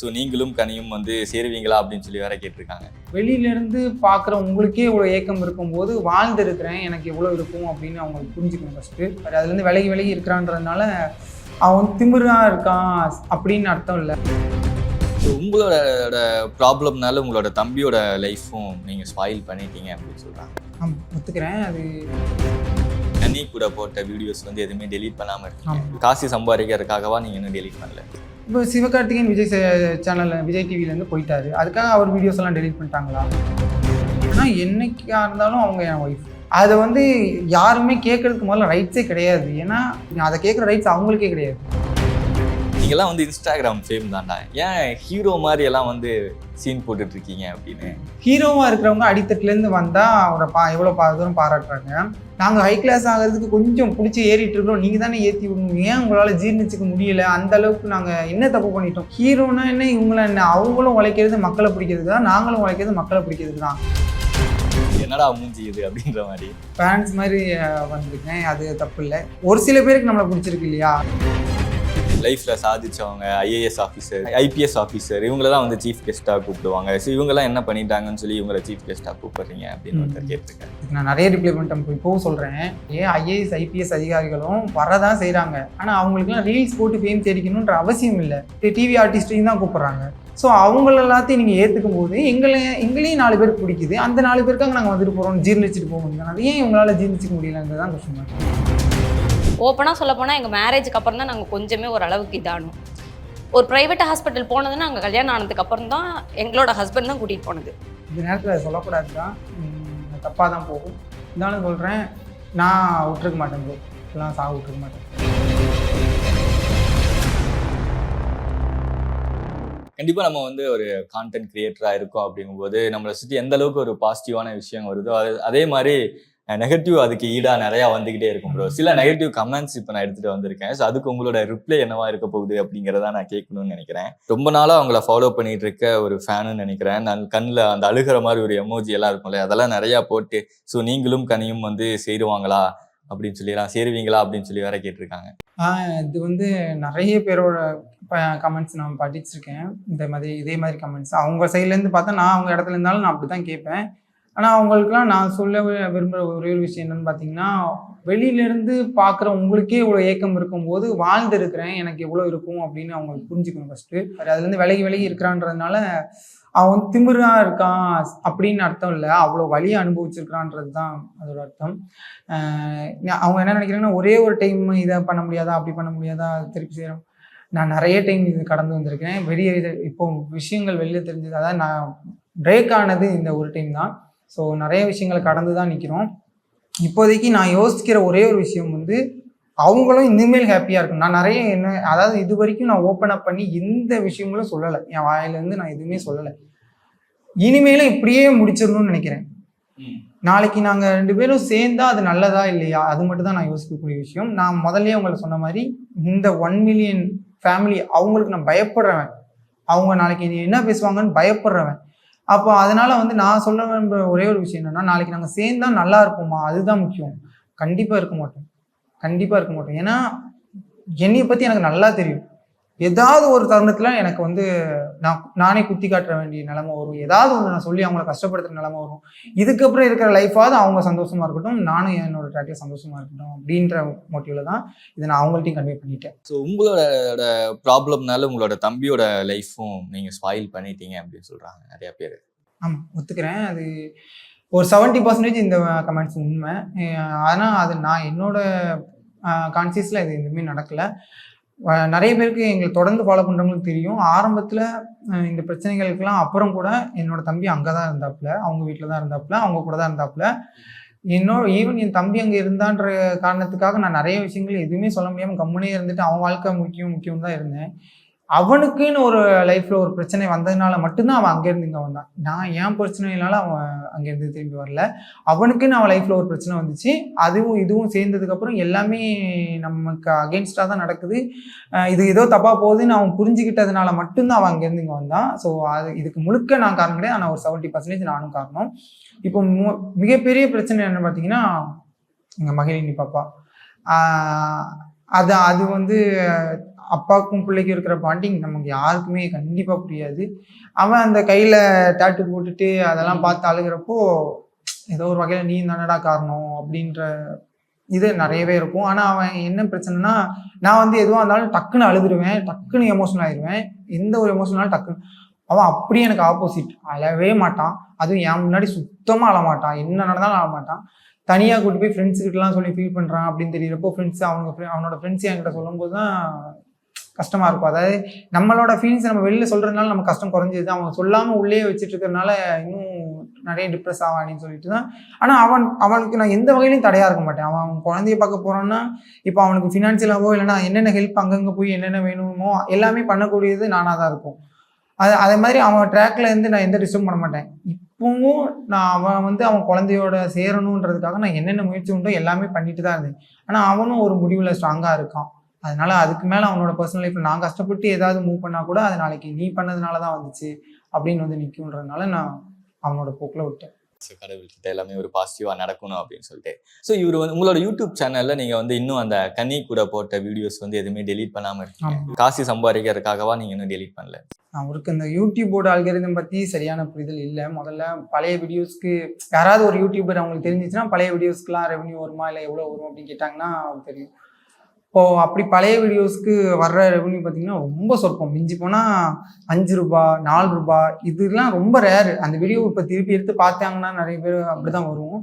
So நீங்களும் கனியும் வந்து சேருவீங்களா அப்படின்னு சொல்லி வேற கேட்டிருக்காங்க. வெளியில இருந்து பார்க்குற உங்களுக்கே இவ்வளோ ஏக்கம் இருக்கும்போது வாழ்ந்துருக்கிறேன் எனக்கு எவ்வளோ இருக்கும் அப்படின்னு அவங்க புரிஞ்சுக்கணும் ஃபஸ்ட்டு அதுலேருந்து விலகி விலகி இருக்கிறான்றதுனால அவன் திமிரா இருக்கான் அப்படின்னு அர்த்தம் இல்லை. உங்களோட ப்ராப்ளம்னால உங்களோட தம்பியோட லைஃப்பும் நீங்கள் ஸ்பாயில் பண்ணிட்டீங்க அப்படின்னு சொல்கிறாங்க ஆமாம் ஒத்துக்கிறேன். அது கனி கூட போட்ட வீடியோஸ் வந்து எதுவுமே டெலீட் பண்ணாமல் இருக்கீங்க. காசு சம்பாதிக்கிறதுக்காகவா நீங்கள் இன்னும் டெலீட் பண்ணல? இப்போ சிவகார்த்திகேயன் விஜய் சேனலில் விஜய் டிவிலேருந்து போயிட்டாரு. அதுக்காக அவர் வீடியோஸ் எல்லாம் டெலீட் பண்ணிட்டாங்களா? ஆனால் என்னைக்கா இருந்தாலும் அவங்க என் ஒய்ஃப் அதை வந்து யாருமே கேட்கறதுக்கு முதல்ல ரைட்ஸே கிடையாது. ஏன்னா அதை கேட்குற ரைட்ஸ் அவங்களுக்கே கிடையாது. நீங்கெல்லாம் வந்து இன்ஸ்டாகிராம் ஃபேம் தான்டா. ஏன் ஹீரோ மாதிரி எல்லாம் வந்து சீன் போட்டுட்டு இருக்கீங்க அப்படின்னு? ஹீரோவாக இருக்கிறவங்க அடித்தட்டுலேருந்து வந்தால் அவரை பா எவ்வளோ பா தூரம் பாராட்டுறாங்க? நாங்கள் ஹை கிளாஸ் ஆகிறதுக்கு கொஞ்சம் பிடிச்சி ஏறிட்டு இருக்கிறோம் நீங்கள் தானே ஏற்றி விடணும். ஏன் உங்களால் ஜீர்ணிச்சிக்க முடியல? அந்த அளவுக்கு நாங்கள் என்ன தப்பு பண்ணிட்டோம்? ஹீரோனா என்ன? இவங்கள என்ன? அவங்களும் உழைக்கிறது மக்களை பிடிக்கிறதுக்கு தான். நாங்களும் உழைக்கிறது மக்களை பிடிக்கிறதுக்கு தான். என்னடா மூஞ்சி இது அப்படின்ற மாதிரி? ஃபேன்ஸ் மாதிரி வந்திருக்கேன். அது தப்பு இல்லை. ஒரு சில பேருக்கு நம்மளை பிடிச்சிருக்கு இல்லையா? லைஃப்ல சாதிச்சவங்க ஐஏஎஸ் ஆஃபீஸர் ஐபிஎஸ் ஆஃபீஸர் இவங்கள தான் வந்து சீஃப் கெஸ்ட்டாக கூப்பிடுவாங்க. ஸோ இவங்கெல்லாம் என்ன பண்ணிட்டாங்கன்னு சொல்லி இவங்களை சீஃப் கெஸ்ட்டாக கூப்பிடுறீங்க அப்படின்னு ஒருத்தர் கேட்டிருக்காரு. இதுக்கு நான் நிறைய ரிப்ளை பண்ணிட்டேன் இப்போ இப்போவும் சொல்கிறேன் ஏன் ஐஏஎஸ் ஐபிஎஸ் அதிகாரிகளும் வரதான் செய்கிறாங்க ஆனால் அவங்களுக்குலாம் ரீல்ஸ் போட்டு ஃபேம் தேடிக்கணுன்ற அவசியம் இல்லை. டிவி ஆர்டிஸ்டையும் தான் கூப்பிட்றாங்க. ஸோ அவங்கள எல்லாத்தையும் நீங்கள் ஏற்றுக்கும் போது எங்களை எங்களையும் நாலு பேருக்கு பிடிக்குது. அந்த நாலு பேருக்காக நாங்கள் வந்துட்டு போகிறோம் ஜீர்ணிச்சுட்டு போக முடியும்? அது ஏன் உங்களால் ஜீர்ணிச்சிக்க முடியலன்றது தான் கொஸ்டின் ஓப்பனாக சொல்ல போனால் எங்கள் மேரேஜுக்கு அப்புறம் தான் நாங்கள் கொஞ்சமே ஒரு அளவுக்கு இதானோம். ஒரு ப்ரைவேட் ஹாஸ்பிட்டல் போனதுன்னா நாங்கள் கல்யாணம் ஆனதுக்கு அப்புறம் தான் எங்களோட ஹஸ்பண்ட் தான் கூட்டிகிட்டு போனது. இந்த நேரத்தில் அதை சொல்லக்கூடாது தான். தப்பாக தான் போகும். இருந்தாலும் சொல்கிறேன் நான் விட்டுருக்க மாட்டேன் ப்ரோ இதெல்லாம் சாக விட்டுருக்க மாட்டேன். கண்டிப்பாக நம்ம வந்து ஒரு கான்டென்ட் கிரியேட்டராக இருக்கோம் அப்படிங்கும்போது நம்மளை சுற்றி எந்த அளவுக்கு ஒரு பாசிட்டிவான விஷயம் வருதோ அது அதே மாதிரி நெகட்டிவ் அதுக்கு ஈடாக நிறையா வந்துக்கிட்டே இருக்கும் ப்ரோ சில நெகட்டிவ் கமெண்ட்ஸ் இப்போ நான் எடுத்துகிட்டு வந்திருக்கேன். ஸோ அதுக்கு உங்களோட ரிப்ளை என்னவா இருக்க போகுது அப்படிங்கிறத நான் கேட்கணும்னு நினைக்கிறேன். ரொம்ப நாளாக அவங்கள ஃபாலோ பண்ணிட்டு இருக்க ஒரு ஃபேனுன்னு நினைக்கிறேன். நான் கண்ணில் அந்த அழுகிற மாதிரி ஒரு எமோஜி எல்லாம் இருக்கும்ல அதெல்லாம் நிறையா போட்டு ஸோ நீங்களும் கனியும் வந்து சேருவாங்களா? அப்படின்னு சொல்லிடலாம் சேருவீங்களா? அப்படின்னு சொல்லி வேற கேட்டிருக்காங்க. இது வந்து நிறைய பேரோட கமெண்ட்ஸ் நான் படிச்சிருக்கேன். இந்த மாதிரி இதே மாதிரி கமெண்ட்ஸ் அவங்க சைட்லேருந்து பார்த்தா நான் அவங்க இடத்துல இருந்தாலும் நான் அப்படி தான் கேட்பேன். ஆனால் அவங்களுக்குலாம் நான் சொல்ல விரும்புகிற ஒரே ஒரு விஷயம் என்னன்னு பார்த்தீங்கன்னா வெளியிலேருந்து பார்க்குற உங்களுக்கே இவ்வளோ ஏக்கம் இருக்கும்போது வாழ்ந்துருக்கிறேன் எனக்கு எவ்வளோ இருக்கும் அப்படின்னு அவங்களுக்கு புரிஞ்சுக்கணும் ஃபஸ்ட்டு அதுலேருந்து விலகி விலகி இருக்கிறான்றதுனால அவன் திமிரா இருக்கான் அப்படின்னு அர்த்தம் இல்லை. அவ்வளோ வழியை அனுபவிச்சிருக்கிறான்றது தான் அதோட அர்த்தம். அவங்க என்ன நினைக்கிறாங்கன்னா ஒரே ஒரு டைம் இதை பண்ண முடியாதா? அப்படி பண்ண முடியாதா? திருப்பி செய்கிறோம் நான் நிறைய டைம் இது கடந்து வந்திருக்கிறேன். வெளியே இது இப்போ விஷயங்கள் வெளியே தெரிஞ்சது அதாவது நான் பிரேக் ஆனது இந்த ஒரு டைம் தான். ஸோ நிறைய விஷயங்களை கடந்து தான் நிற்கிறோம் இப்போதைக்கு நான் யோசிக்கிற ஒரே ஒரு விஷயம் வந்து அவங்களும் இனிமேல் ஹாப்பியாக இருக்கும் நான் நிறைய என்ன அதாவது இது வரைக்கும் நான் ஓப்பன் அப் பண்ணி எந்த விஷயங்களும் சொல்லலை. என் வாயிலேருந்து நான் எதுவுமே சொல்லலை. இனிமேலும் இப்படியே முடிச்சிடணும்னு நினைக்கிறேன். நாளைக்கு நாங்கள் ரெண்டு பேரும் சேர்ந்தா அது நல்லதா இல்லையா? அது மட்டும் தான் நான் யோசிக்கக்கூடிய விஷயம். நான் முதல்லயே உங்களுக்கு சொன்ன மாதிரி இந்த ஒன் மில்லியன் ஃபேமிலி அவங்களுக்கு நான் பயப்படுறவன். அவங்க நாளைக்கு என்ன பேசுவாங்கன்னு பயப்படுறவன். அப்போ அதனால வந்து நான் சொல்ல விரும்ப ஒரே ஒரு விஷயம் என்னன்னா நாளைக்கு நாங்கள் சேர்ந்தா நல்லா இருப்போமா அதுதான் முக்கியம். கண்டிப்பாக இருக்க மாட்டோம். கண்டிப்பாக இருக்க மாட்டோம். ஏன்னா என்னையை பற்றி எனக்கு நல்லா தெரியும். ஏதாவது ஒரு தருணத்தில் எனக்கு வந்து நான் நானே குத்தி காட்டுற வேண்டிய நிலைமை வரும். ஏதாவது ஒன்று நான் சொல்லி அவங்கள கஷ்டப்படுத்துற நிலைமை வரும். இதுக்கப்புறம் இருக்கிற லைஃபாவது அவங்க சந்தோஷமா இருக்கட்டும் நானும் என்னோட ட்ராக்ல சந்தோஷமா இருக்கட்டும் அப்படின்ற மோட்டிவ்ல தான் இதை நான் அவங்கள்ட்டையும் கன்வே பண்ணிட்டேன். ஸோ உங்களோட ப்ராப்ளம்னால உங்களோட தம்பியோட லைஃப்பும் நீங்கள் ஸ்பாயில் பண்ணிட்டீங்க அப்படின்னு சொல்கிறாங்க நிறைய பேர். ஆமாம் ஒத்துக்கிறேன். அது ஒரு செவன்ட்டி பர்சன்டேஜ் இந்த கமெண்ட்ஸ் உண்மை. ஆனால் அது நான் என்னோட கான்சியஸில் இது எதுவுமே நடக்கலை. நிறைய பேருக்கு எங்களை தொடர்ந்து ஃபாலோ பண்ணுறவங்களுக்கு தெரியும். ஆரம்பத்தில் இந்த பிரச்சனைகளுக்கெல்லாம் அப்புறம் கூட என்னோட தம்பி அங்கே தான் இருந்தாப்புல அவங்க வீட்டில் தான் இருந்தாப்புல அவங்க கூட தான் இருந்தாப்புல. என்னோட ஈவன் என் தம்பி அங்கே இருந்தான்ற காரணத்துக்காக நான் நிறைய விஷயங்கள் எதுவுமே சொல்ல முடியாமல் கம்முனே இருந்துட்டு அவன் வாழ்க்கை முக்கியம் முக்கியம் தான் இருந்தேன். அவனுக்குன்னு ஒரு லைஃப்ல ஒரு பிரச்சனை வந்ததுனால மட்டும்தான் அவன் அங்கேருந்து இங்கே வந்தான். நான் ஏன் பிரச்சனைனால அவன் அங்கேருந்து திரும்பி வரல. அவனுக்குன்னு அவன் லைஃப்ல ஒரு பிரச்சனை வந்துச்சு. அதுவும் இதுவும் சேர்ந்ததுக்கப்புறம் எல்லாமே நமக்கு அகேன்ஸ்டாக தான் நடக்குது. இது ஏதோ தப்பாக போகுதுன்னு அவன் புரிஞ்சுக்கிட்டதுனால மட்டும்தான் அவன் அங்கேருந்து இங்கே வந்தான். ஸோ அது இதுக்கு முழுக்க நான் காரணம் கிடையாது. ஆனால் ஒரு செவன்ட்டி பர்சன்டேஜ் நானும் காரணம். இப்போ மு- மிகப்பெரிய பிரச்சனை என்னன்னு பார்த்தீங்கன்னா எங்கள் மகிழினி பாப்பா. அது அது வந்து அப்பாவுக்கும் பிள்ளைக்கும் இருக்கிற பாண்டிங் நமக்கு யாருக்குமே கண்டிப்பாக புரியாது. அவன் அந்த கையில் டேட்டு போட்டுட்டு அதெல்லாம் பார்த்து அழுகிறப்போ ஏதோ ஒரு வகையில் நீ தானடா காரணம் அப்படின்ற இது நிறையவே இருக்கும். ஆனால் அவன் என்ன பிரச்சனைனா நான் வந்து எதுவாக இருந்தாலும் டக்குன்னு அழுதுருவேன் டக்குன்னு எமோஷனல் ஆயிடுவேன் எந்த ஒரு எமோஷனாலும் டக்குன்னு. அவன் அப்படியே எனக்கு ஆப்போசிட் அழவே மாட்டான். அதுவும் என் முன்னாடி சுத்தமாக அழமாட்டான் என்ன நடந்தாலும் அழமாட்டான் தனியாக கூட்டு போய் ஃப்ரெண்ட்ஸுக்கிட்டலாம் சொல்லி ஃபீல் பண்ணுறான் அப்படின்னு தெரியறப்போ ஃப்ரெண்ட்ஸ் அவங்க அவனோட ஃப்ரெண்ட்ஸ் என்கிட்ட சொல்லும்போது தான் கஷ்டமாக இருக்கும். அதாவது நம்மளோட ஃபீலிங்ஸ் நம்ம வெளியில் சொல்கிறதுனால நம்ம கஷ்டம் குறைஞ்சிது. அவன் சொல்லாமல் உள்ளே வச்சுட்டு இருக்கிறதுனால இன்னும் நிறைய டிப்ரெஸ் ஆவான்னு சொல்லிட்டு தான். ஆனால் அவன் அவனுக்கு நான் எந்த வகையிலையும் தடையாக இருக்க மாட்டேன். அவன் அவன் குழந்தைய பார்க்க போகிறான்னா இப்போ அவனுக்கு ஃபினான்ஷியலாகவோ இல்லைன்னா என்னென்ன ஹெல்ப் அங்கங்கே போய் என்னென்ன வேணுமோ எல்லாமே பண்ணக்கூடியது நானாக தான் இருக்கும். அது அதே மாதிரி அவன் ட்ராக்ல இருந்து நான் எந்த டிஸ்டர்ப் பண்ண மாட்டேன். இப்பவும் நான் அவன் வந்து அவன் குழந்தையோட சேரணுன்றதுக்காக நான் என்னென்ன முயற்சி உண்டோ எல்லாமே பண்ணிட்டு தான் இருந்தேன். ஆனால் அவனும் ஒரு முடிவில் ஸ்ட்ராங்காக இருக்கான். அதனால அதுக்கு மேலே அவனோட பர்சனல் லைஃப்பில் நான் கஷ்டப்பட்டு ஏதாவது மூவ் பண்ணால் கூட அது நாளைக்கு நீ பண்ணதுனால தான் வந்துச்சு அப்படின்னு வந்து நிற்குன்றதுனால நான் அவனோட போக்கில் விட்டேன். ஸோ கடவுள்கிட்ட எல்லாமே ஒரு பாசிட்டிவா நடக்கணும் அப்படின்னு சொல்லிட்டு. ஸோ இவர் வந்து உங்களோட யூடியூப் சேனல்ல நீங்க வந்து இன்னும் அந்த கன்னி கூட போட்ட வீடியோஸ் வந்து எதுவுமே டெலீட் பண்ணாம இருக்கீங்க. காசு சம்பாதிக்கிறதுக்காகவா நீங்க இன்னும் டெலீட் பண்ணல? அவருக்கு இந்த யூடியூபோட அல்கரிதம் பற்றி சரியான புரிதல் இல்லை. முதல்ல பழைய வீடியோஸ்க்கு யாராவது ஒரு யூடியூபர் அவங்களுக்கு தெரிஞ்சிச்சுன்னா பழைய வீடியோஸ்க்குலாம் ரெவன்யூ வருமா இல்லை எவ்வளோ வரும் அப்படின்னு கேட்டாங்கன்னா தெரியும். இப்போ அப்படி பழைய வீடியோஸ்க்கு வர்ற ரெவன்யூ பார்த்தீங்கன்னா ரொம்ப சொற்பம். மிஞ்சி போனால் அஞ்சு ரூபா நாலு ரூபா இதெல்லாம் ரொம்ப ரேரு அந்த வீடியோ இப்போ திருப்பி எடுத்து பார்த்தாங்கன்னா நிறைய பேர் அப்படி தான் வரும்.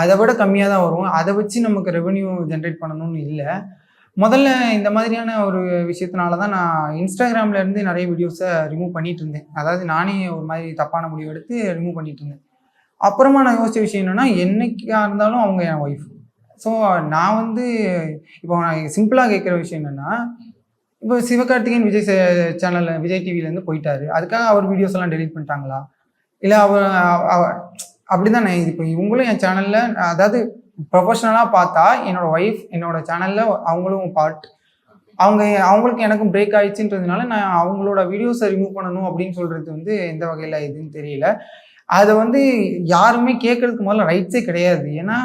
அதை விட கம்மியாக தான் வரும். அதை வச்சு நமக்கு ரெவன்யூ ஜென்ரேட் பண்ணணும்னு இல்லை. முதல்ல இந்த மாதிரியான ஒரு விஷயத்தினால தான் நான் இன்ஸ்டாகிராமில் இருந்து நிறைய வீடியோஸை ரிமூவ் பண்ணிட்டு இருந்தேன். அதாவது நானே ஒரு மாதிரி தப்பான முடிவு எடுத்து ரிமூவ் பண்ணிட்டு இருந்தேன். அப்புறமா நான் யோசிச்ச விஷயம் என்னென்னா என்னைக்காக இருந்தாலும் அவங்க என் ஒய்ஃப் ஸோ நான் வந்து இப்போ நான் சிம்பிளாக கேட்குற விஷயம் என்னன்னா இப்போ சிவகார்த்திகேயன் விஜய் சேனலில் விஜய் டிவிலேருந்து போயிட்டாரு. அதுக்காக அவர் வீடியோஸ் எல்லாம் டெலீட் பண்ணிட்டாங்களா? இல்லை அவர் அப்படி தான் இது இப்போ இவங்களும் என் சேனலில் அதாவது ப்ரொஃபஷனலாக பார்த்தா என்னோட ஒய்ஃப் என்னோட சேனலில் அவங்களும் பார்ட் அவங்க அவங்களுக்கு எனக்கும் பிரேக் ஆயிடுச்சுன்றதுனால நான் அவங்களோட வீடியோஸை ரிமூவ் பண்ணணும் அப்படின்னு சொல்கிறது வந்து எந்த வகையில் இதுன்னு தெரியல. அதை வந்து யாருமே கேட்கறதுக்கு முதல்ல ரைட்ஸே கிடையாது. ஏன்னா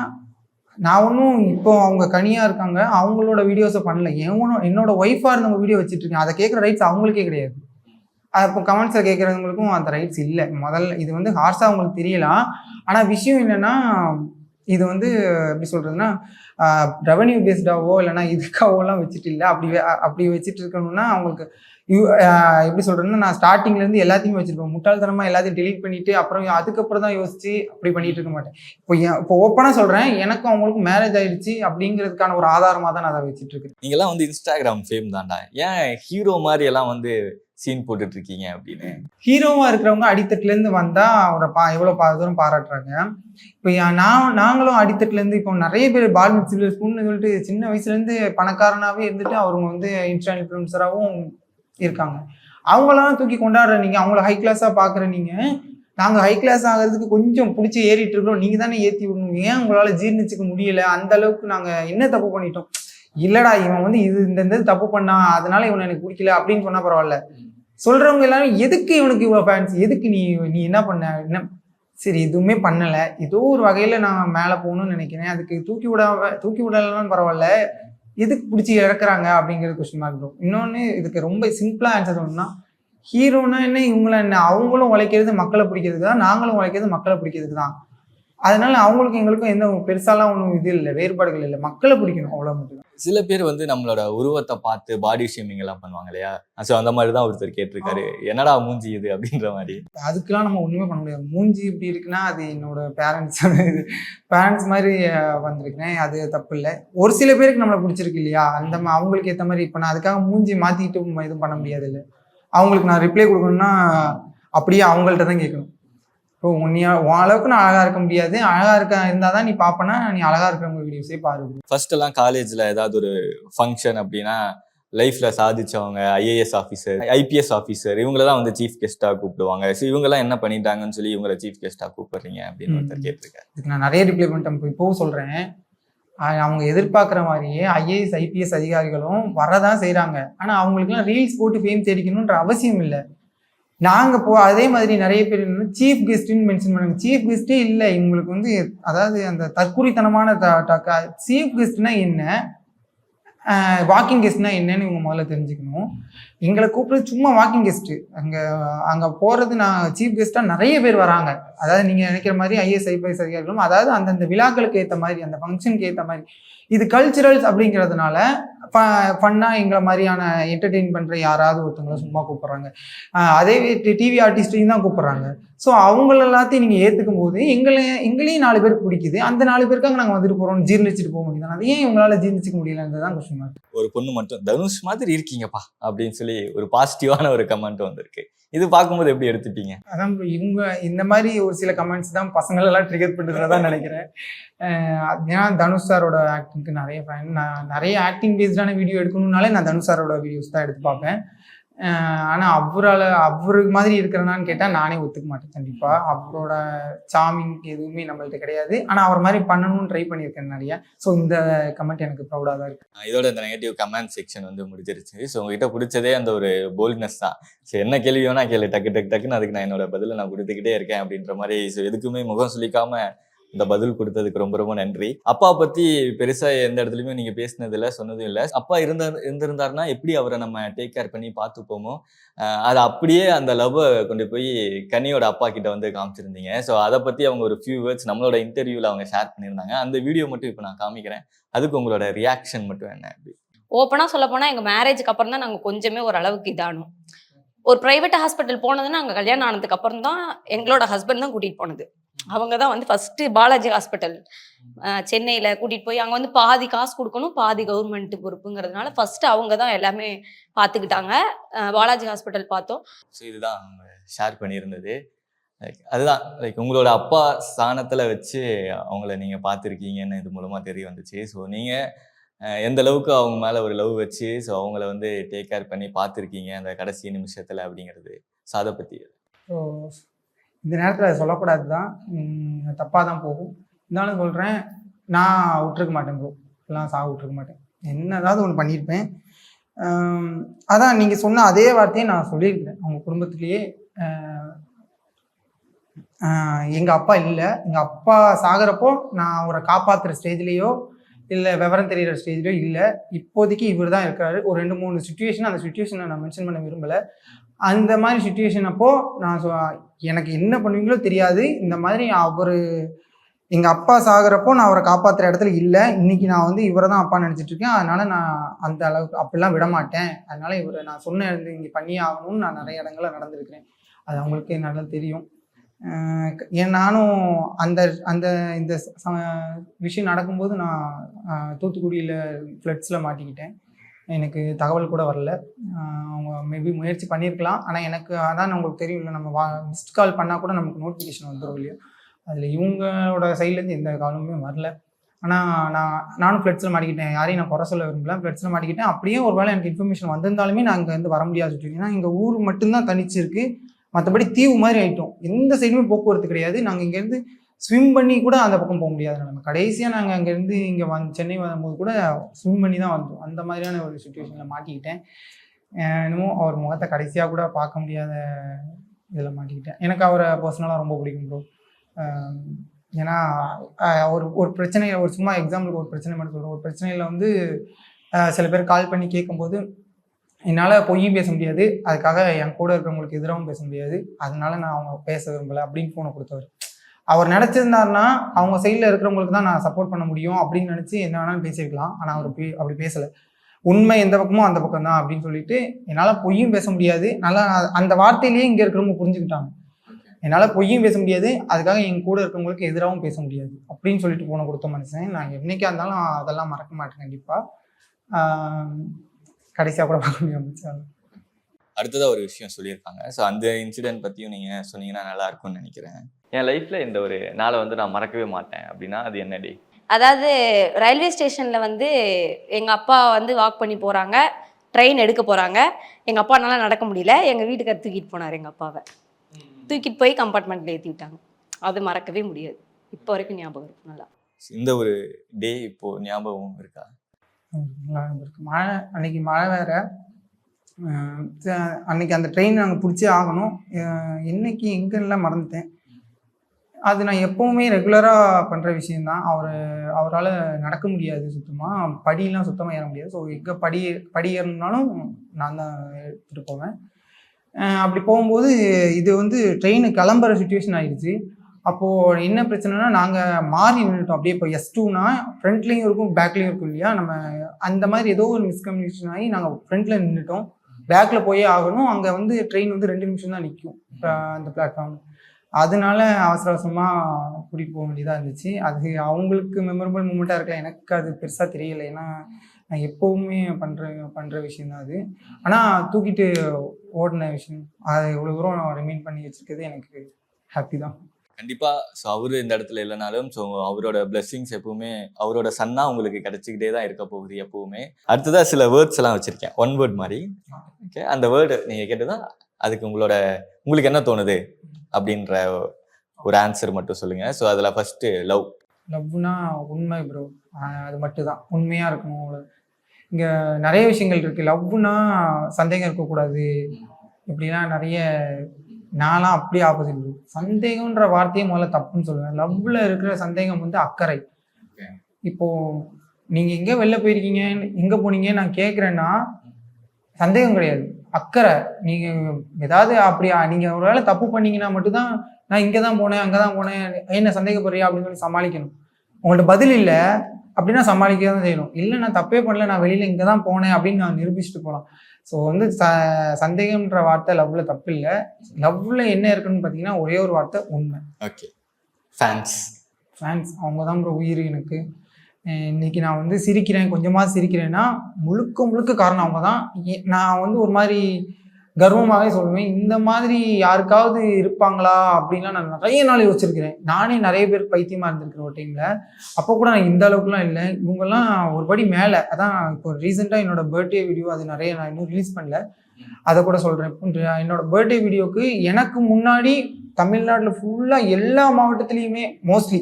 நான் ஒன்றும் இப்போ அவங்க கனியாக இருக்காங்க அவங்களோட வீடியோஸை பண்ணல. எவனும் என்னோட ஒய்ஃபாக இருந்தவங்க வீடியோ வச்சுட்டு இருக்கேன். அதை கேட்குற ரைட்ஸ் அவங்களுக்கே கிடையாது. அது கமெண்ட்ஸில் கேட்குறவங்களுக்கும் அந்த ரைட்ஸ் இல்லை. முதல்ல இது வந்து ஹார்ஸாக அவங்களுக்கு தெரியலாம். ஆனால் விஷயம் என்னென்னா இது வந்து எப்படி சொல்கிறதுனா ரெவன்யூ பேஸ்டாவோ இல்லைன்னா இதுக்காவோலாம் வச்சுட்டு இல்லை. அப்படி அப்படி வச்சுட்டு இருக்கணும்னா அவங்களுக்கு எப்படி சொல்கிறதுன்னா நான் ஸ்டார்டிங்லேருந்து எல்லாத்தையுமே வச்சுருப்பேன். முட்டாள்தனமாக எல்லாத்தையும் delete பண்ணிட்டு அப்புறம் அதுக்கப்புறம் தான் யோசிச்சு அப்படி பண்ணிட்டு இருக்க மாட்டேன். இப்போ இப்போ ஓப்பனாக சொல்கிறேன் எனக்கும் அவங்களுக்கும் மேரேஜ் ஆயிடுச்சு அப்படிங்கிறதுக்கான ஒரு ஆதாரமாக தான் நான் அதை வச்சுட்டு இருக்கேன். நீங்கெல்லாம் வந்து இன்ஸ்டாகிராம் ஃபேம் தான்டா. ஏன் ஹீரோ மாதிரி எல்லாம் வந்து சீன் போட்டுட்டு இருக்கீங்க அப்படின்னு? ஹீரோவா இருக்கிறவங்க அடித்தட்டுல இருந்து வந்தா அவரை பா எவ்வளவு பா தூரம் பாராட்டுறாங்க. இப்போ நான் நாங்களும் அடித்தட்டுல இருந்து இப்போ நிறைய பேர் பால்மிட் சில்வர் ஸ்பூன்னு சொல்லிட்டு சின்ன வயசுலேருந்து பணக்காரனாகவே இருந்துட்டு அவங்க வந்து இன்ஸ்டா இன்ஃப்ளூன்சராகவும் இருக்காங்க. அவங்களாம் தூக்கி கொண்டாடுற நீங்கள் அவங்கள ஹை கிளாஸாக பார்க்குற நீங்க நாங்கள் ஹை கிளாஸ் ஆகிறதுக்கு கொஞ்சம் பிடிச்சி ஏறிட்டு இருக்கிறோம். நீங்கள் தானே ஏற்றி விடணும். ஏன் உங்களால் ஜீர்ணிச்சுக்க முடியல? அந்த அளவுக்கு நாங்கள் என்ன தப்பு பண்ணிட்டோம்? இல்லடா இவன் வந்து இது இந்த இந்த தப்பு பண்ணான் அதனால இவனை எனக்கு பிடிக்கல அப்படின்னு சொன்னால் பரவாயில்ல. சொல்றவங்க எல்லாரும் எதுக்கு இவனுக்கு இவ்வளோ ஃபேன்ஸ் எதுக்கு நீ நீ என்ன பண்ண? என்ன சரி எதுவுமே பண்ணல. ஏதோ ஒரு வகையில நான் மேலே போகணும்னு நினைக்கிறேன். அதுக்கு தூக்கி விடாம தூக்கி விடலன்னு பரவாயில்ல. எதுக்கு பிடிச்சி இறக்குறாங்க அப்படிங்கிறது கொஸ்டின் மார்க் இருக்கும் இன்னொன்று இதுக்கு ரொம்ப சிம்பிளா ஆன்சர் சொல்லணும்னா ஹீரோனா என்ன? இவங்கள என்ன? அவங்களும் உழைக்கிறது மக்களை பிடிக்கிறதுக்கு தான் நாங்களும் உழைக்கிறது மக்களை பிடிக்கிறதுக்கு தான். அதனால அவங்களுக்கும் எங்களுக்கும் எந்த பெருசாலாம் ஒன்றும் இது இல்லை வேறுபாடுகள் இல்லை. மக்களை பிடிக்கணும் அவ்வளோ மட்டும் சில பேர் வந்து நம்மளோட உருவத்தை பார்த்து பாடி ஷேமிங் எல்லாம் பண்ணுவாங்க இல்லையா? ஸோ அந்த மாதிரி தான் ஒருத்தர் கேட்டிருக்காரு. என்னடா மூஞ்சி இது அப்படின்ற மாதிரி. அதுக்கெல்லாம் நம்ம ஒண்ணுமே பண்ண முடியாது. மூஞ்சி இப்படி இருக்குன்னா அது என்னோட பேரண்ட்ஸ் இது பேரண்ட்ஸ் மாதிரி அஹ், வந்திருக்கிறேன். அது தப்பு இல்லை. ஒரு சில பேருக்கு நம்மளை பிடிச்சிருக்கு இல்லையா? அந்த அவங்களுக்கு ஏற்ற மாதிரி இப்போ நான் அதுக்காக மூஞ்சி மாத்திட்டு ம- எதுவும் பண்ண முடியாது இல்லை. அவங்களுக்கு நான் ரிப்ளை கொடுக்கணும்னா அப்படியே அவங்கள்ட்ட தான் கேட்கணும். இப்போ உன்னையா உன் அளவுக்கு நான் அழகா இருக்க முடியாது. அழகா இருக்க இருந்தால் தான் நீ பார்ப்பனா நீ அழகா இருக்கிறவங்க வீடியோஸே பாரு. ஃபர்ஸ்ட் எல்லாம் காலேஜ்ல ஏதாவது ஒரு ஃபங்க்ஷன் அப்படின்னா லைஃப்ல சாதிச்சவங்க ஐஏஎஸ் ஆஃபீஸர் ஐபிஎஸ் ஆஃபீஸர் இவங்கள தான் வந்து சீஃப் கெஸ்டா கூப்பிடுவாங்க. ஸோ இவங்கெல்லாம் என்ன பண்ணிட்டாங்கன்னு சொல்லி இவங்கள சீஃப் கெஸ்டா கூப்பிடுறீங்க அப்படின்னு ஒருத்தர். கேட்டிருக்காரு. இதுக்கு நான் நிறைய ரிப்ளை பண்ணிட்டேன். இப்போ சொல்கிறேன் அவங்க எதிர்பார்க்குற மாதிரியே ஐஏஎஸ் ஐபிஎஸ் அதிகாரிகளும் வரதான் செய்கிறாங்க ஆனால் அவங்களுக்குலாம் ரீல்ஸ் போட்டு ஃபேம் தேடிக்கணுன்ற அவசியம் இல்லை. நாங்கள் போ அதே மாதிரி நிறைய பேர் சீஃப் கெஸ்ட்டுன்னு மென்ஷன் பண்ணுங்க சீஃப் கெஸ்ட்டே இல்லை. இவங்களுக்கு வந்து அதாவது அந்த தற்குறித்தனமான சீஃப் கெஸ்ட்னா என்ன? வாக்கிங் கெஸ்ட்னா என்னன்னு இவங்க முதல்ல தெரிஞ்சுக்கணும். எங்களை கூப்பிடுறது சும்மா வாக்கிங் கெஸ்ட்டு அங்கே அங்கே போகிறது நான் சீஃப் கெஸ்ட்டாக நிறைய பேர் வராங்க. அதாவது நீங்கள் நினைக்கிற மாதிரி ஐஎஸ் ஐபிஎஸ் அதிகாரிகளும் அதாவது அந்தந்த விழாக்களுக்கு ஏற்ற மாதிரி அந்த ஃபங்க்ஷனுக்கு ஏற்ற மாதிரி. இது கல்ச்சுரல்ஸ் அப்படிங்கிறதுனால ஃபன்னாக எங்களை மாதிரியான என்டர்டெயின் பண்ணுற யாராவது ஒருத்தவங்கள சும்மா கூப்பிட்றாங்க. அதே டிவி ஆர்டிஸ்டையும் தான் கூப்பிட்றாங்க. ஸோ அவங்கள எல்லாத்தையும் நீங்கள் ஏற்றுக்கும் போது எங்களை எங்களையும் நாலு பேருக்கு பிடிக்குது. அந்த நாலு பேருக்காக நாங்கள் வந்துட்டு போகிறோம் ஜீர்ணிச்சுட்டு போக முடியுது. அது ஏன் உங்களால் ஜீர்ணிச்சிக்க முடியலன்றது தான் கொஸ்டின் மார்க் ஒரு பொண்ணு மட்டும் தனுஷ் மாதிரி இருக்கீங்கப்பா அப்படின்னு சொல்லி ஒரு பாசிட்டிவான ஒரு கமெண்ட் வந்திருக்கு. இது பார்க்கும்போது எப்படி எடுத்துப்பீங்க? அதான் இவங்க இந்த மாதிரி ஒரு சில கமெண்ட்ஸ் தான் பசங்கள் எல்லாம் ட்ரிகர் பண்ணுறதா நினைக்கிறேன். ஏன்னா தனுஷ் சாரோட ஆக்டிங்க்கு நிறைய ஃபேன் நான் நிறைய ஆக்டிங் பேஸ்டான வீடியோ எடுக்கணும்னாலே நான் தனுஷ் சாரோட வீடியோஸ் தான் எடுத்து பார்ப்பேன். ஆனால் அவரால் அவருக்கு மாதிரி இருக்கிறனான்னு கேட்டால் நானே ஒத்துக்க மாட்டேன் கண்டிப்பாக அவரோட சாமிங் எதுவுமே நம்மள்ட்ட கிடையாது. ஆனால் அவர் மாதிரி பண்ணணும்னு ட்ரை பண்ணியிருக்கேன் நிறைய. ஸோ இந்த கமெண்ட் எனக்கு ப்ரௌடாக தான் இருக்கு. இதோட இந்த நெகட்டிவ் கமெண்ட் செக்ஷன் வந்து முடிஞ்சிருச்சு. ஸோ உங்ககிட்ட பிடிச்சதே அந்த ஒரு போல்ட்னஸ் தான். ஸோ என்ன கேள்வி வேணா கேளு. டக்கு டக்கு டக்குன்னு அதுக்கு நான் என்னோட பதிலை நான் கொடுத்துக்கிட்டே இருக்கேன் அப்படின்ற மாதிரி. ஸோ எதுக்குமே முகம் சொல்லிக்காம இந்த பதில் கொடுத்ததுக்கு ரொம்ப ரொம்ப நன்றி. அப்பா பத்தி பெருசா எந்த இடத்துலயுமே நீங்க பேசினது இல்லை சொன்னதும் இல்லை. அப்பா இருந்த இருந்திருந்தாருன்னா எப்படி அவரை நம்ம டேக் கேர் பண்ணி பார்த்துப்போமோ? அது அதை அப்படியே அந்த லவ்வை கொண்டு போய் கனியோட அப்பா கிட்ட வந்து காமிச்சிருந்தீங்க. ஸோ அதை பத்தி அவங்க ஒரு ஃபியூ வேர்ட்ஸ் நம்மளோட இன்டர்வியூல அவங்க ஷேர் பண்ணியிருந்தாங்க. அந்த வீடியோ மட்டும் இப்போ நான் காமிக்கிறேன். அதுக்கு உங்களோட ரியாக்ஷன் மட்டும் என்ன? அப்படி ஓப்பனாக சொல்ல போனால் எங்கள் மேரேஜுக்கு அப்புறம் தான் நாங்கள் கொஞ்சமே ஒரு அளவுக்கு இதானோம். ஒரு ப்ரைவேட் ஹாஸ்பிட்டல் போனதுன்னா நாங்கள் கல்யாணம் ஆனதுக்கு அப்புறம் தான் எங்களோட ஹஸ்பண்ட் தான் கூட்டிகிட்டு போனது. அவங்க தான் வந்து ஃபஸ்ட்டு பாலாஜி ஹாஸ்பிட்டல் சென்னையில் கூட்டிகிட்டு போய் அங்கே வந்து பாதி காசு கொடுக்கணும் பாதி கவர்மெண்ட் பொறுப்புங்கிறதுனால ஃபஸ்ட்டு அவங்க தான் எல்லாமே பார்த்துக்கிட்டாங்க பாலாஜி ஹாஸ்பிட்டல் பார்த்தோம். ஸோ இதுதான் அவங்க ஷேர் பண்ணியிருந்தது. அதுதான். லைக் உங்களோட அப்பா ஸ்தானத்தில் வச்சு அவங்கள நீங்கள் பார்த்துருக்கீங்கன்னு இது மூலமாக தெரிய வந்துச்சு. ஸோ நீங்கள் எந்த அளவுக்கு அவங்க மேலே ஒரு லவ் வச்சு ஸோ அவங்கள வந்து டேக் கேர் பண்ணி பார்த்துருக்கீங்க அந்த கடைசி நிமிஷத்தில் அப்படிங்கிறது ஸோ அதை பற்றி ஸோ இந்த நேரத்தில் அதை சொல்லக்கூடாது தான் தப்பாக தான் போகும். இருந்தாலும் சொல்கிறேன் நான் விட்டுருக்க மாட்டேன் ப்ரோ எல்லாம் சாக விட்டுருக்க மாட்டேன். என்ன ஏதாவது ஒன்று பண்ணியிருப்பேன் அதான் நீங்கள் சொன்ன அதே வார்த்தையை நான் சொல்லியிருக்கிறேன். அவங்க குடும்பத்துலேயே எங்கள் அப்பா இல்லை. எங்கள் அப்பா சாகிறப்போ நான் அவரை காப்பாற்றுற ஸ்டேஜ்லேயோ இல்லை விவரம் தெரிகிற ஸ்டேஜ்லையோ இல்லை. இப்போதைக்கு இவர் தான் இருக்காரு. ஒரு ரெண்டு மூணு சுச்சுவேஷன் அந்த சுச்சுவேஷனை நான் மென்ஷன் பண்ண விரும்பலை. அந்த மாதிரி சுச்சுவேஷன் அப்போ நான் எனக்கு என்ன பண்ணுவீங்களோ தெரியாது. இந்த மாதிரி அவர் எங்கள் அப்பா சாகுறப்போ நான் அவரை காப்பாற்றுற இடத்துல இல்லை. இன்னைக்கு நான் வந்து இவரை தான் அப்பா நினச்சிட்டு இருக்கேன். அதனால நான் அந்த அளவுக்கு அப்படிலாம் விட மாட்டேன். அதனால இவரை நான் சொன்ன இங்கே பண்ணியே ஆகணும்னு நான் நிறைய இடங்களில் நடந்திருக்கிறேன். அது அவங்களுக்கே நல்லா தெரியும். ஏன் நானும் அந்த அந்த இந்த விஷயம் நடக்கும்போது நான் தூத்துக்குடியில் ஃப்ளட்ஸில் மாட்டிக்கிட்டேன். எனக்கு தகவல் கூட வரல. அவங்க மேபி முயற்சி பண்ணியிருக்கலாம். ஆனால் எனக்கு அதான் உங்களுக்கு தெரியும்ல நம்ம வா மிஸ்ட் கால் பண்ணால் கூட நமக்கு நோட்டிஃபிகேஷன் வந்துடும் இல்லையா? அதில் இவங்களோட சைட்லேருந்து எந்த காலமுமே வரல. ஆனால் நான் நானும் ஃப்ளட்ஸில் மாட்டிக்கிட்டேன். யாரையும் நான் குறை சொல்ல விரும்பல. ஃப்ளட்ஸில் மாட்டிக்கிட்டேன். அப்படியே ஒரு வேளை எனக்கு இன்ஃபர்மேஷன் வந்திருந்தாலுமே நான் இங்கே வந்து வர முடியாது. சுற்றி ஏன்னா எங்கள் ஊர் மட்டும்தான் தனிச்சு இருக்கு மற்றபடி தீவு மாதிரி ஆயிட்டோம். எந்த சைடுமே போக்குவரத்து கிடையாது. நாங்கள் இங்கேருந்து ஸ்விம் பண்ணி கூட அந்த பக்கம் போக முடியாது. நம்ம கடைசியாக நாங்கள் அங்கேருந்து இங்கே வந்து சென்னை வரும்போது கூட ஸ்விம் பண்ணி தான் வந்தோம். அந்த மாதிரியான ஒரு சுச்சுவேஷனில் மாட்டிக்கிட்டேன். என்னமோ அவர் முகத்தை கடைசியாக கூட பார்க்க முடியாத இதில் மாட்டிக்கிட்டேன். எனக்கு அவரை பர்சனலாக ரொம்ப பிடிக்கும் ப்ரோ ஏன்னா ஒரு ஒரு பிரச்சனையை ஒரு சும்மா எக்ஸாம்பிளுக்கு ஒரு பிரச்சனை மட்டும் சொல்கிறோம் ஒரு பிரச்சனையில் வந்து சில பேர் கால் பண்ணி கேட்கும்போது என்னால் பொய்யும் பேச முடியாது. அதுக்காக என் கூட இருக்கிறவங்களுக்கு எதிராகவும் பேச முடியாது. அதனால நான் அவங்க பேச விரும்பலை அப்படின்னு ஃபோனை கொடுத்தவர். அவர் நினச்சிருந்தாருன்னா அவங்க சைடில் இருக்கிறவங்களுக்கு தான் நான் சப்போர்ட் பண்ண முடியும் அப்படின்னு நினச்சி என்ன வேணாலும் பேசியிருக்கலாம். ஆனால் அவர் பே- அப்படி பேசலை. உண்மை எந்த பக்கமோ அந்த பக்கம் தான் அப்படின்னு சொல்லிட்டு என்னால் பொய்யும் பேச முடியாது. நல்லா அந்த வார்த்தையிலேயே இங்கே இருக்கிறவங்க புரிஞ்சுக்கிட்டாங்க. என்னால் பொய்யும் பேச முடியாது. அதுக்காக என் கூட இருக்கிறவங்களுக்கு எதிராகவும் பேச முடியாது. அப்படின்னு சொல்லிட்டு போன கொடுத்த மனுஷன். நான் என்னைக்கா இருந்தாலும் அதெல்லாம் மறக்க மாட்டேன் கண்டிப்பாக கடைசியாக கூட பார்க்க முடியாமல் அடுத்ததா ஒரு விஷயம் சொல்லியிருக்காங்க. ஸோ அந்த இன்சிடென்ட் பத்தியும் நீங்க சொன்னீங்கன்னா நல்லா இருக்கும்னு நினைக்கிறேன். என் லைஃப்ல இந்த ஒரு நாளை வந்து நான் மறக்கவே மாட்டேன். அப்படின்னா அது என்ன டே அதாவது ரயில்வே ஸ்டேஷனில் வந்து எங்கள் அப்பா வந்து வாக் பண்ணி போகிறாங்க ட்ரெயின் எடுக்க போகிறாங்க எங்கள் அப்பானால நடக்க முடியல. எங்கள் வீட்டுக்கார் தூக்கிட்டு போனார் எங்கள் அப்பாவை. தூக்கிட்டு போய் கம்பார்ட்மெண்ட்டில் ஏற்றி விட்டாங்க அது மறக்கவே முடியாது. இப்போ வரைக்கும் ஞாபகம் இருக்கு. நல்லா. இந்த ஒரு டே இப்போ ஞாபகம் இருக்கு? மழை அன்னைக்கு மழை வேற. அன்னைக்கு அந்த ட்ரெயின் நாங்கள் பிடிச்சே ஆகணும். இன்னைக்கு என்னைக்கு எங்கெல்லாம் மறந்துட்டேன். அது நான் எப்பவுமே ரெகுலராக பண்ணுற விஷயந்தான் அவர் அவரால் நடக்க முடியாது சுத்தமாக படியெலாம் சுத்தமாக ஏற முடியாது. ஸோ எங்கே படி படி ஏறணும்னாலும் நான் தான் எடுத்துகிட்டு போவேன். அப்படி போகும்போது இது வந்து ட்ரெயின் கிளம்புற சுச்சுவேஷன் ஆயிடுச்சு. அப்போது என்ன பிரச்சனைனா நாங்கள் மாறி நின்றுட்டோம் அப்படியே இப்போ எஸ் டூனா ஃப்ரண்ட்லேயும் இருக்கும் பேக்லேயும் இருக்கும் இல்லையா? நம்ம அந்த மாதிரி ஏதோ ஒரு மிஸ்கம்யூனிகேஷன் ஆகி நாங்கள் ஃப்ரண்ட்டில் நின்றுட்டோம் பேக்கில் போயே ஆகணும். அங்கே வந்து ட்ரெயின் வந்து ரெண்டு நிமிஷம் தான் நிற்கும் அந்த பிளாட்ஃபார்ம் அதனால அவசர அவசரமாக கூட்டிகிட்டு போக வேண்டியதாக இருந்துச்சு. அது அவங்களுக்கு மெமரபிள் மூமெண்ட்டாக இருக்கலாம். எனக்கு அது பெருசாக தெரியல. ஏன்னா நான் எப்போவுமே பண்ணுற பண்ணுற விஷயந்தான் அது. ஆனால் தூக்கிட்டு ஓடின விஷயம். அதை இவ்வளோ தூரம் ரிமைன் பண்ணி வச்சுருக்கிறது எனக்கு ஹாப்பி தான். கண்டிப்பா. ஸோ அவரு இந்த இடத்துல இல்லைனாலும் ஸோ அவரோட blessings எப்பவுமே அவரோட சன்னா உங்களுக்கு கிடைச்சிக்கிட்டே தான் இருக்க போகுது எப்பவுமே. அடுத்ததா சில வேர்ட்ஸ் எல்லாம் வச்சிருக்கேன். ஒன் வேர்ட் மாதிரி. ஓகே அந்த வேர்டு நீங்க கேட்டதா அதுக்கு உங்களோட உங்களுக்கு என்ன தோணுது? அப்படின்ற ஒரு ஆன்சர் மட்டும் சொல்லுங்க. ஸோ அதுல ஃபர்ஸ்ட் லவ் லவ்னா உண்மை ப்ரோ அது மட்டும் தான் உண்மையாக இருக்கணும் அவ்வளோ இங்கே நிறைய விஷயங்கள் இருக்குது லவ்னா சந்தேகம் இருக்கக்கூடாது. இப்படிலாம் நிறைய நான்லாம் அப்படியே ஆப்போசிட் சந்தேகம்ன்ற வார்த்தையே முதல்ல தப்புன்னு சொல்லுவேன். லவ்வில் இருக்கிற சந்தேகம் வந்து அக்கறை. இப்போ நீங்கள் எங்கே வெளில போயிருக்கீங்க? எங்கே போனீங்க? நான் கேட்குறேன்னா சந்தேகம் கிடையாது. அக்கறை. நீங்கள் ஏதாவது அப்படி நீங்கள் ஒரு வேளை தப்பு பண்ணீங்கன்னா மட்டும்தான் நான் இங்கே தான் போனேன் அங்கே தான் போனேன் என்ன சந்தேகப்படுறியா அப்படின்னு சொல்லி சமாளிக்கணும். உங்கள்ட்ட பதில் இல்லை. அப்படின்னா சமாளிக்க தான் செய்யணும். இல்லை நான் தப்பே பண்ணல நான் வெளியில் இங்கே தான் போனேன் அப்படின்னு நான் நிரூபிச்சுட்டு போகலாம் ஸோ வந்து ச சந்தேகம்ன்ற வார்த்தை லவ்ல தப்பு இல்லை லவ்ல என்ன இருக்குன்னு பார்த்தீங்கன்னா ஒரே ஒரு வார்த்தை உண்மை. ஓகே ஃபேன்ஸ் ஃபேன்ஸ் அவங்க தான் ப்ரோ உயிர் எனக்கு. இன்னைக்கு நான் வந்து சிரிக்கிறேன் கொஞ்சமாக சிரிக்கிறேன்னா முழுக்க முழுக்க காரணம் அவங்க தான். நான் வந்து ஒரு மாதிரி கர்வமாகவே சொல்லுவேன். இந்த மாதிரி யாருக்காவது இருப்பாங்களா அப்படின்லாம் நான் நிறைய நாள் யோசிச்சிருக்கிறேன். நானே நிறைய பேர் பைத்தியமாக இருந்திருக்கிறேன் ஒரு டைமில் அப்போ கூட நான் இந்த அளவுக்குலாம் இல்லை. இவங்கெல்லாம் ஒரு படி மேலே. அதான் இப்போ ரீசெண்டாக என்னோட பர்த்டே வீடியோ அது நிறைய நான் இன்னும் ரிலீஸ் பண்ணல. அதை கூட சொல்கிறேன் என்னோட பர்த்டே வீடியோக்கு எனக்கு முன்னாடி தமிழ்நாட்டில் ஃபுல்லாக எல்லா மாவட்டத்துலேயுமே மோஸ்ட்லி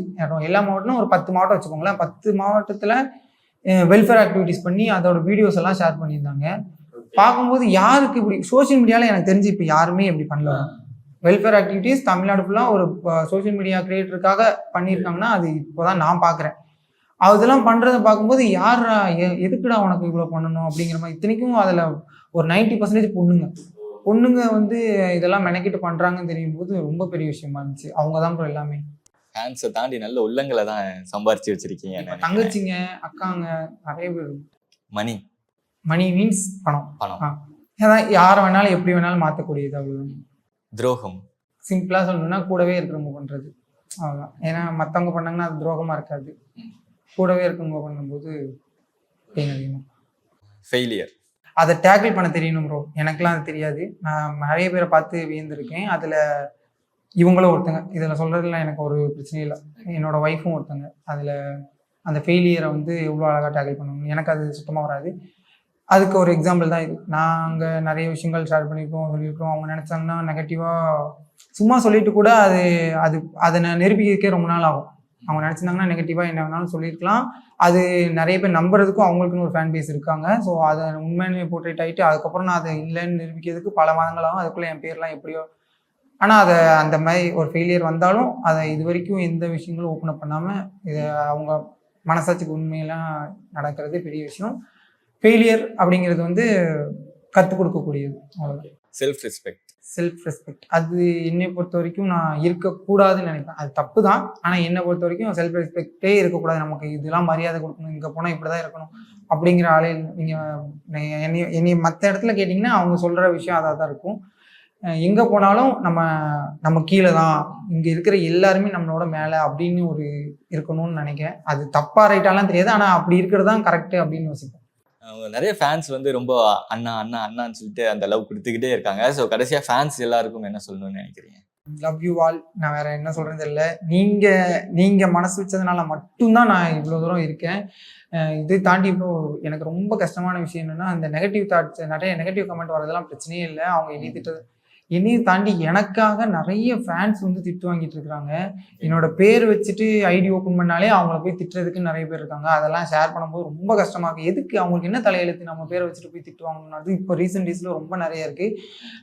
எல்லா மாவட்டமும் ஒரு பத்து மாவட்டம் வச்சுக்கோங்களேன். பத்து மாவட்டத்தில் வெல்ஃபேர் ஆக்டிவிட்டீஸ் பண்ணி அதோட வீடியோஸ் எல்லாம் ஷேர் பண்ணியிருந்தாங்க. பார்க்கும்போது யாருக்கு இப்படி சோஷியல் மீடியாவில் எனக்கு தெரிஞ்சு இப்போ யாருமே இப்படி பண்ணல. வெல்ஃபேர் ஆக்டிவிட்டீஸ் தமிழ்நாடு ஃபுல்லாக ஒரு சோஷியல் மீடியா கிரியேட்டருக்காக பண்ணியிருக்காங்கன்னா அது இப்போதான் நான் பார்க்குறேன். அதெல்லாம் பண்ணுறத பார்க்கும்போது யாரா எதுக்குடா உனக்கு இவ்வளோ பண்ணணும் அப்படிங்கிற மாதிரி இத்தனைக்கும் அதில் ஒரு 90% பர்சன்டேஜ் பொண்ணுங்க. பொண்ணுங்க வந்து இதெல்லாம் மெனக்கிட்டு பண்ணுறாங்கன்னு தெரியும் போது ரொம்ப பெரிய விஷயமா இருந்துச்சு. அவங்க தான் bro எல்லாமே. ஃபேன்ஸை தாண்டி நல்ல உள்ளங்களை தான் சம்பாரிச்சு வச்சிருக்கீங்க இப்ப தங்கச்சிங்க அக்காங்க நிறைய பேர். மணி. மணி மீன்ஸ் பணம். பணம். அதான் யாரை வேணாலும் எப்படி வேணாலும் மாற்றக்கூடியது அவ்வளோ துரோகம். சிம்பிளாக சொல்லணும்னா கூடவே இருக்கிறவங்க பண்ணுறது அவ்வளோதான் ஏன்னா மற்றவங்க பண்ணாங்கன்னா அது துரோகமாக இருக்காது. கூடவே இருக்கவங்க பண்ணும்போது பெயின் அதிகமாக ஃபெயிலியர் அதை டேக்கிள் பண்ண தெரியணும் ப்ரோ எனக்கெல்லாம் அது தெரியாது. நான் நிறைய பேரை பார்த்து வியந்திருக்கேன். அதில் இவங்களும் ஒருத்தங்க. இதில் சொல்கிறதுல எனக்கு ஒரு பிரச்சனையும் இல்லை. என்னோட ஒய்ஃபும் ஒருத்தங்க. அதில் அந்த ஃபெயிலியரை வந்து எவ்வளோ அழகாக டேக்கிள் பண்ணணும். எனக்கு அது சுத்தமாக வராது. அதுக்கு ஒரு எக்ஸாம்பிள் தான் இது. நாங்கள் நிறைய விஷயங்கள் ஷேர் பண்ணியிருக்கோம் சொல்லியிருக்கோம் அவங்க நினச்சாங்கன்னா நெகட்டிவாக சும்மா சொல்லிட்டு கூட அது அது அதை நிரூபிக்கிறதுக்கே ரொம்ப நாள் ஆகும். அவங்க நினச்சிருந்தாங்கன்னா நெகட்டிவாக என்ன வேணாலும் சொல்லியிருக்கலாம் அது நிறைய பேர் நம்புறதுக்கும் அவங்களுக்குன்னு ஒரு ஃபேன் பேஸ் இருக்காங்க. ஸோ அதை உண்மையிலே போர்ட்ரேட் ஆகிட்டு அதுக்கப்புறம் நான் அதை இல்லைன்னு நிரூபிக்கிறதுக்கு பல மாதங்கள் ஆகும். அதுக்குள்ளே என் பேர்லாம் எப்படியோ. ஆனால் அதை அந்த மாதிரி ஒரு ஃபெயிலியர் வந்தாலும் அதை இது வரைக்கும் எந்த விஷயங்களும் ஓப்பன் அப் பண்ணாமல் இதை அவங்க மனசாட்சிக்கு உண்மையெல்லாம் நடக்கிறது பெரிய விஷயம். ஃபெயிலியர் அப்படிங்கிறது வந்து கற்றுக் கொடுக்கக்கூடியது. அவ்வளோதான் செல்ஃப் ரெஸ்பெக்ட் செல்ஃப் ரெஸ்பெக்ட் அது என்னை பொறுத்த வரைக்கும் நான் இருக்கக்கூடாதுன்னு நினைப்பேன். அது தப்பு தான் ஆனால் என்னை பொறுத்த வரைக்கும் செல்ஃப் ரெஸ்பெக்டே இருக்கக்கூடாது. நமக்கு இதெல்லாம் மரியாதை கொடுக்கணும். இங்கே போனால் இப்படி தான் இருக்கணும். அப்படிங்கிற ஆளே நீங்கள் என்னை என்னை மற்ற இடத்துல கேட்டிங்கன்னா அவங்க சொல்கிற விஷயம் அதாக தான் இருக்கும் எங்கே போனாலும் நம்ம நம்ம கீழே தான். இங்கே இருக்கிற எல்லாருமே நம்மளோட மேலே அப்படின்னு ஒரு இருக்கணும்னு நினைக்கிறேன். அது தப்பாக ரைட்டாலாம் தெரியாது. ஆனால் அப்படி இருக்கிறது தான் கரெக்டு அப்படின்னு யோசிப்பேன் நிறைய ஃபேன்ஸ் வந்து ரொம்ப அண்ணா அண்ணா அண்ணான்னு சொல்லிட்டு அந்த லவ் கொடுத்துக்கிட்டே இருக்காங்க. ஸோ கடைசியாக ஃபேன்ஸ் எல்லாருக்கும் என்ன சொல்லணும்னு நினைக்கிறீங்க? லவ் யூ ஆல் நான் வேற என்ன சொல்றது தெரியல. நீங்க நீங்க மனசு வச்சதுனால மட்டும்தான் நான் இவ்வளோ தூரம் இருக்கேன். இதை தாண்டி இப்போ எனக்கு ரொம்ப கஷ்டமான விஷயம் என்னன்னா அந்த நெகட்டிவ் தாட்ஸ் நிறைய நெகட்டிவ் கமெண்ட் வரதெல்லாம் பிரச்சனையே இல்லை. அவங்க என்னை திட்டது என்னையும் தாண்டி எனக்காக நிறைய ஃபேன்ஸ் வந்து திட்டு வாங்கிட்டு இருக்காங்க. என்னோட பேர் வச்சுட்டு ஐடி ஓப்பன் பண்ணாலே அவங்கள போய் திட்டுறதுக்கு நிறைய பேர் இருக்காங்க. அதெல்லாம் ஷேர் பண்ணும்போது ரொம்ப கஷ்டமா இருக்கு. எதுக்கு? அவங்களுக்கு என்ன தலையெழுத்து? நம்ம பேரை வச்சுட்டு போய் திட்டு வாங்கணும்னு இப்போ ரீசெண்ட் டேஸில் ரொம்ப நிறைய இருக்கு.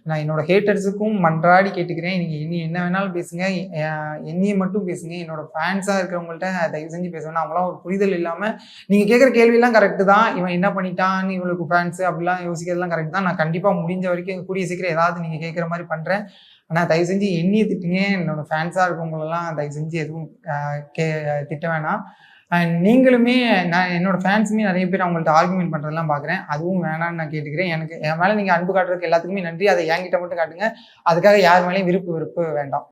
நான் என்னோட ஹேட்டர்ஸுக்கும் மன்றாடி கேட்டுக்கிறேன். நீங்கள் இனி என்ன வேணாலும் பேசுங்க. என்னையை மட்டும் பேசுங்க. என்னோட ஃபேன்ஸாக இருக்கிறவங்கள்ட்ட தயவு செஞ்சு பேசுவேன் அவங்களாம் ஒரு புரிதல் இல்லாமல் நீங்கள் கேட்குற கேள்வியெல்லாம் கரெக்டு தான். இவன் என்ன பண்ணிட்டான் இவளுக்கு ஃபேன்ஸ் அப்படிலாம் யோசிக்கிறதுலாம் கரெக்ட் தான். நான் கண்டிப்பாக முடிஞ்ச வரைக்கும் கூடிய சீக்கிரம் ஏதாவது நீங்கள் கேட்குற மாதிரி பண்ணுறேன் ஆனால் தயவு செஞ்சு என்னைய திட்டுங்க. என்னோட ஃபேன்ஸாக இருக்கவங்களெல்லாம் தயவு செஞ்சு எதுவும் கே திட்ட வேணாம். அண்ட் நீங்களுமே நான் என்னோட ஃபேன்ஸுமே நிறைய பேர் அவங்கள்ட்ட ஆர்குமெண்ட் பண்ணுறதெல்லாம் பார்க்குறேன் அதுவும் வேணாம்னு நான் கேட்டுக்கிறேன். எனக்கு என் மேலே நீங்கள் அன்பு காட்டுறதுக்கு எல்லாத்துக்குமே நன்றி. அதை என்கிட்ட மட்டும் காட்டுங்க. அதுக்காக யார் மேலேயும் விருப்பு விருப்பு வேண்டாம்.